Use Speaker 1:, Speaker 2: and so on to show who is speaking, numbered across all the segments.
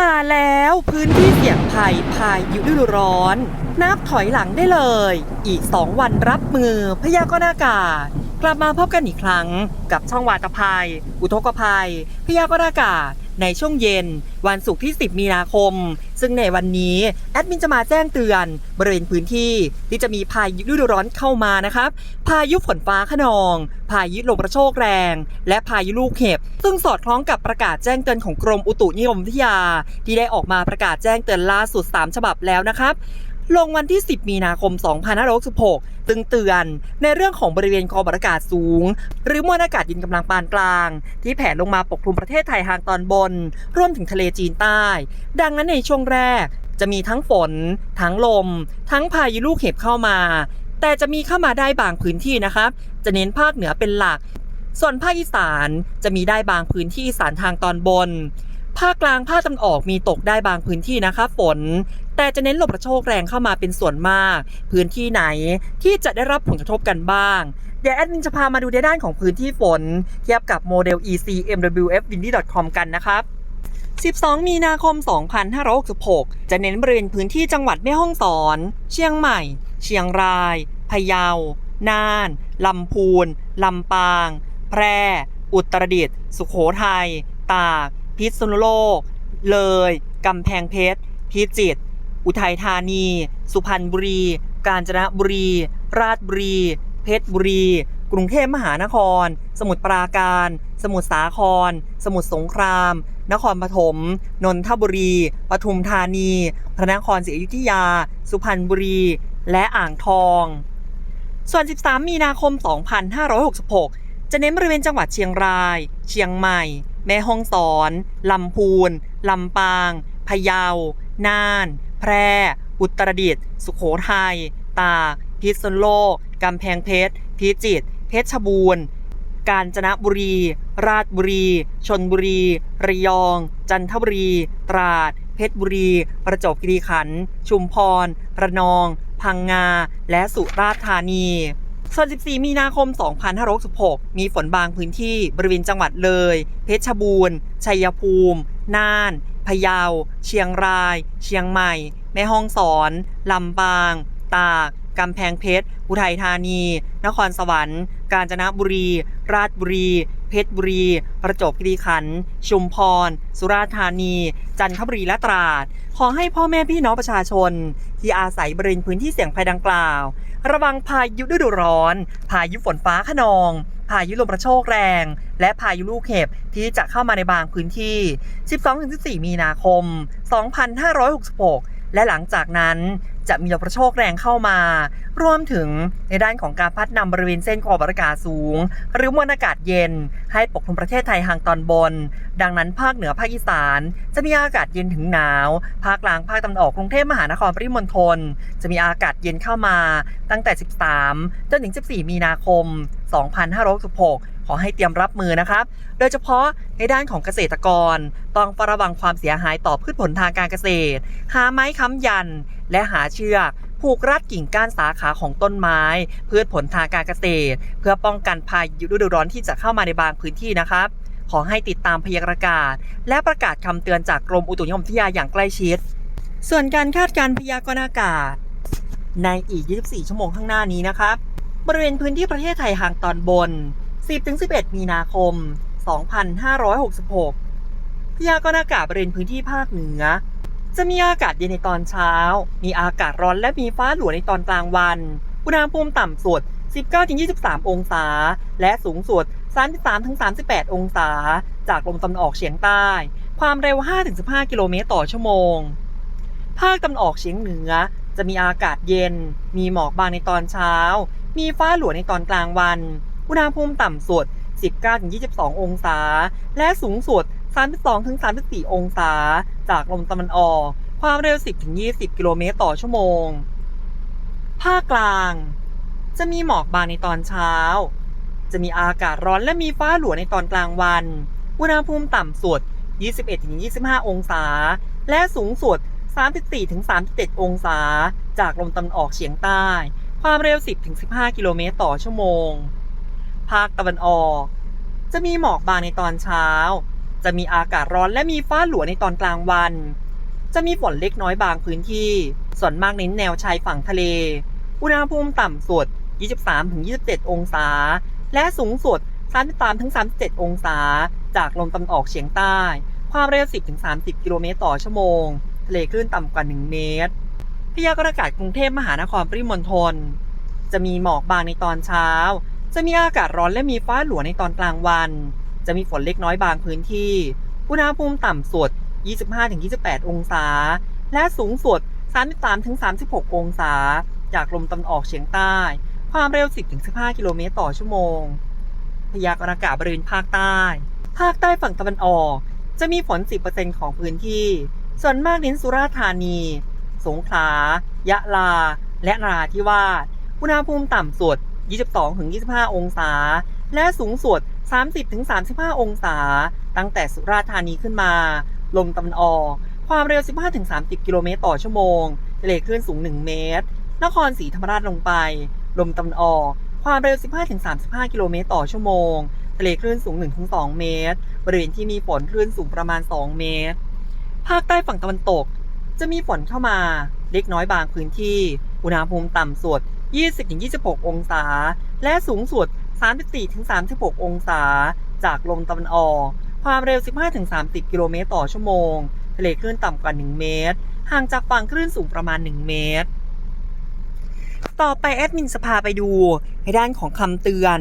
Speaker 1: มาแล้วพื้นที่เสี่ยงภัยพายุฤดูร้อน นับถอยหลังได้เลย อีก 2 วันรับมือพยากรณ์อากาศ กลับมาพบกันอีกครั้ง กับช่องวาตภัย อุทกภัย พยากรณ์อากาศ ในช่วงเย็น วันศุกร์ที่ 10 มีนาคม ซึ่งในวันนี้แอดมินจะมาแจ้งเตือน บริเวณพื้นที่ที่จะมีพายุฤดูร้อนเข้ามานะครับ พายุฝนฟ้าขนอง พายุลมกระโชกแรง และพายุลูกเห็บ ซึ่งสอดคล้องกับประกาศแจ้งเตือนของกรมอุตุนิยมวิทยา ที่ได้ออกมาประกาศแจ้งเตือนล่าสุด 3 ฉบับแล้วนะครับ ลงวันที่ 10 มีนาคม 2566ตึงเตือนในเรื่องของบริเวณความกดอากาศสูง หรือมวลอากาศเย็นกำลังปานกลาง ที่แผ่ลงมาปกคลุมประเทศไทยทางตอนบน รวมถึงทะเลจีนใต้ ดังนั้นในช่วงแรก จะมีทั้งฝน ทั้งลม ทั้งพายุลูกเห็บเข้ามา แต่จะมีเข้ามาได้บางพื้นที่นะครับ จะเน้นภาคเหนือเป็นหลัก ส่วนภาคอีสานจะมีได้บางพื้นที่อีสานทางตอนบนภาคกลางภาคตะวันออกมีตกได้บางพื้นที่นะคะฝน แต่จะเน้นลมกระโชกแรงเข้ามาเป็นส่วนมาก พื้นที่ไหนที่จะได้รับผลกระทบกันบ้าง เดี๋ยวแอดมินจะพามาดูในด้านของพื้นที่ฝน เทียบกับโมเดล ECMWF windy com กันนะครับ12 มีนาคม 2566 จะเน้นบริเวณพื้นที่จังหวัดแม่ฮ่องสอน เชียงใหม่ เชียงราย พะเยา น่าน ลำพูน ลำปาง แพร่ อุตรดิตถ์ สุโขทัย ตาก พิษณุโลก เลย กำแพงเพชร พิจิตร อุทัยธานี สุพรรณบุรี กาญจนบุรี ราชบุรี เพชรบุรี กรุงเทพมหานคร สมุทรปราการ สมุทรสาคร สมุทรสงคราม นครปฐม นนทบุรี ปทุมธานี พระนครศรีอยุธยา สุพรรณบุรี และอ่างทอง ส่วน 13 มีนาคม 2566 จะเน้นบริเวณจังหวัดเชียงราย เชียงใหม่ แม่ฮ่องสอน ลำพูน ลำปาง พะเยา น่าน แพร่ อุตรดิตถ์สุโขทัย ตากพิษณุโลก กำแพงเพชร พิจิตร เพชรบูรณ์ กาญจนบุรี ราชบุรี ชนบุรี ระยอง จันทบุรี ตราด เพชรบุรี ประจวบคีรีขันธ์ ชุมพร ระนอง พังงา และสุราษฎร์ธานีส่วน14 มีนาคม 2566 มีฝนบางพื้นที่บริเวณจังหวัดเลย เพชรบูรณ์ ชัยภูมิ น่าน พะเยา เชียงราย เชียงใหม่ แม่ฮ่องสอน ลำปาง ตาก กำแพงเพชร อุทัยธานี นครสวรรค์ กาญจนบุรี ราชบุรี เพชรบุรี ประจวบคีรีขันธ์ ชุมพร สุราษฎร์ธานี จันทบุรี และตราด ขอให้พ่อแม่พี่น้องประชาชน ที่อาศัยบริเวณพื้นที่เสี่ยงภัยดังกล่าว ระวังพายุฤดูร้อน พายุฝนฟ้าขนอง พายุลมกระโชกแรง และพายุลูกเห็บที่จะเข้ามาในบางพื้นที่ 12-14 มีนาคม 2566 และหลังจากนั้นจะมีลมกระโชกแรงเข้ามา รวมถึงในด้านของการพัดนำบริเวณเส้นขอบอากาศสูง หรือมวลอากาศเย็น ให้ปกคลุมประเทศไทยทางตอนบน ดังนั้นภาคเหนือภาคอีสาน จะมีอากาศเย็นถึงหนาว ภาคกลางภาคตะวันออกกรุงเทพมหานครปริมณฑลจะมีอากาศเย็นเข้ามา ตั้งแต่ 13 จนถึง 14 มีนาคม 2566 ขอให้เตรียมรับมือนะครับ โดยเฉพาะในด้านของเกษตรกร ต้องเฝ้าระวังความเสียหายต่อพืชผลทางการเกษตร หาไม้ค้ำยัน และหาเชือกผูกรัดกิ่งก้านสาขาของต้นไม้ พืชผลทางการเกษตร เพื่อป้องกันพายุฤดูร้อนที่จะเข้ามาในบางพื้นที่นะครับขอให้ติดตามพยากรณ์อากาศ และประกาศคำเตือนจากกรมอุตุนิยมวิทยาอย่างใกล้ชิด ส่วนการคาดการณ์พยากรณ์อากาศ ในอีก 24 ชั่วโมงข้างหน้านี้นะครับ บริเวณพื้นที่ประเทศไทยทางตอนบน 10-11 มีนาคม 2566 พยากรณ์อากาศบริเวณพื้นที่ภาคเหนือ จะมีอากาศเย็นในตอนเช้า มีอากาศร้อนและมีฟ้าหลวในตอนกลางวัน อุณหภูมิต่ำสุด 19-23 องศา และสูงสุด 33-38 องศา จากลมตะวันออกเฉียงใต้ ความเร็ว 5-15 กิโลเมตรต่อชั่วโมง ภาคตะวันออกเฉียงเหนือจะมีอากาศเย็น มีหมอกบางในตอนเช้า มีฟ้าหลวในตอนกลางวัน อุณหภูมิต่ำสุด 19-22 องศา และสูงสุด 32-34 องศา จากลมตะวันออก ความเร็ว 10-20 กิโลเมตรต่อชั่วโมง ภาคกลาง จะมีหมอกบางในตอนเช้า จะมีอากาศร้อนและมีฟ้าหลัวในตอนกลางวัน อุณหภูมิต่ำสุด 21-25 องศา และสูงสุด 34-37 องศา จากลมตะวันออกเฉียงใต้ ความเร็ว 10-15 กิโลเมตรต่อชั่วโมง ภาคตะวันออก จะมีหมอกบางในตอนเช้า จะมีอากาศร้อนและมีฟ้าหลัวในตอนกลางวัน จะมีฝนเล็กน้อยบางพื้นที่ ส่วนมากเน้นแนวชายฝั่งทะเล อุณหภูมิต่ำสุด 23-27 องศา และสูงสุด 33-37 องศา จากลมตะวันออกเฉียงใต้ ความเร็ว 10-30 กิโลเมตรต่อชั่วโมง ทะเลคลื่นต่ำกว่า 1 เมตร พยากรณ์อากาศกรุงเทพมหานครปริมณฑลจะมีหมอกบางในตอนเช้า จะมีอากาศร้อนและมีฟ้าหลัวในตอนกลางวัน จะมีฝนเล็กน้อยบางพื้นที่ อุณหภูมิต่ำสุด 25-28 องศา และสูงสุด 33-36 องศา จากลมตะวันออกเฉียงใต้ ความเร็ว 10-15 กิโลเมตรต่อชั่วโมง พยากรณ์อากาศบริเวณภาคใต้ ภาคใต้ฝั่งตะวันออก จะมีฝน 10%ของพื้นที่ ส่วนมากเน้นสุราษฎร์ธานี สงขลา ยะลา และนราธิวาส อุณหภูมิต่ำสุด 22-25 องศา และสูงสุด 30-35 องศา ตั้งแต่สุราษฎร์ธานีขึ้นมา ลมตะวันออก ความเร็ว 15-30 กิโลเมตรต่อชั่วโมงทะเลคลื่นสูง 1 เมตร นครศรีธรรมราชลงไป ลมตะวันออก ความเร็ว 15-35 กิโลเมตรต่อชั่วโมงทะเลคลื่นสูง 1-2 เมตร บริเวณที่มีฝนคลื่นสูงประมาณ 2 เมตร ภาคใต้ฝั่งตะวันตก จะมีฝนเข้ามาเล็กน้อยบางพื้นที่ อุณหภูมิต่ำสุด 20-26 องศา และสูงสุด 34-36 องศา จากลมตะวันออก ความเร็ว 15-30 กิโลเมตรต่อชั่วโมง ทะเลคลื่นต่ำกว่า 1 เมตร ห่างจากฝั่งคลื่นสูงประมาณ 1 เมตร ต่อไปแอดมินสภาไปดู ในด้านของคำเตือน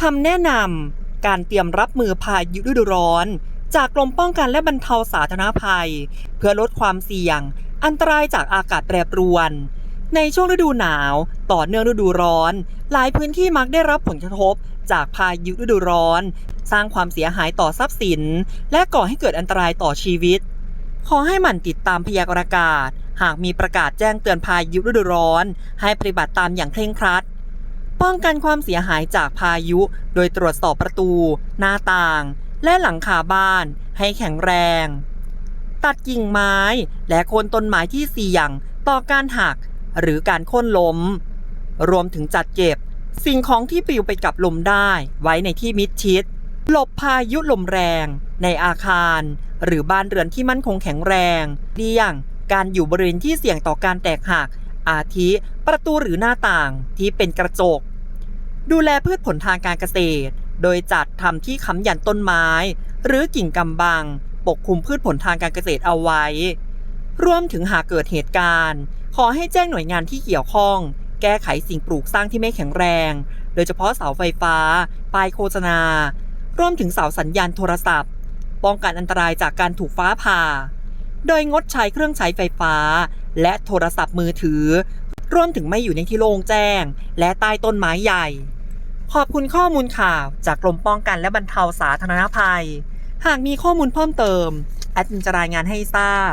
Speaker 1: คำแนะนำการเตรียมรับมือพายุฤดูร้อน จากกรมป้องกันและบรรเทาสาธารณภัย เพื่อลดความเสี่ยง อันตรายจากอากาศแปรปรวน ในช่วงฤดูหนาว ต่อเนื่องฤดูร้อน หลายพื้นที่มักได้รับผลกระทบ จากพายุฤดูร้อน สร้างความเสียหายต่อทรัพย์สิน และก่อให้เกิดอันตรายต่อชีวิต ขอให้หมั่นติดตามพยากรณ์อากาศ หากมีประกาศแจ้งเตือนพายุฤดูร้อน ให้ปฏิบัติตามอย่างเคร่งครัด ป้องกันความเสียหายจากพายุ โดยตรวจสอบประตู หน้าต่าง และหลังคาบ้าน ให้แข็งแรง ตัดกิ่งไม้ และโคนต้นไม้ที่เสี่ยง ต่อการหัก หรือการโค่นล้ม รวมถึงจัดเก็บ สิ่งของที่ปลิวไปกับลมได้ไว้ในที่มิดชิด หลบพายุลมแรง ในอาคาร หรือบ้านเรือนที่มั่นคงแข็งแรงเลี่ยงการอยู่บริเวณที่เสี่ยงต่อการแตกหัก อาทิ ประตูหรือหน้าต่างที่เป็นกระจก ดูแลพืชผลทางการเกษตร โดยจัดทำที่ค้ำยันต้นไม้ หรือกิ่งกำบัง ปกคลุมพืชผลทางการเกษตรเอาไว้ รวมถึงหากเกิดเหตุการณ์ ขอให้แจ้งหน่วยงานที่เกี่ยวข้อง แก้ไขสิ่งปลูกสร้างที่ไม่แข็งแรง โดยเฉพาะเสาไฟฟ้า ป้ายโฆษณา รวมถึงเสาสัญญาณโทรศัพท์ ป้องกันอันตรายจากการถูกฟ้าผ่า โดยงดใช้เครื่องใช้ไฟฟ้า และโทรศัพท์มือถือ รวมถึงไม่อยู่ในที่โล่งแจ้ง และใต้ต้นไม้ใหญ่ ขอบคุณข้อมูลข่าวจากกรมป้องกันและบรรเทาสาธารณภัย หากมีข้อมูลเพิ่มเติมแอดมินจะรายงานให้ทราบ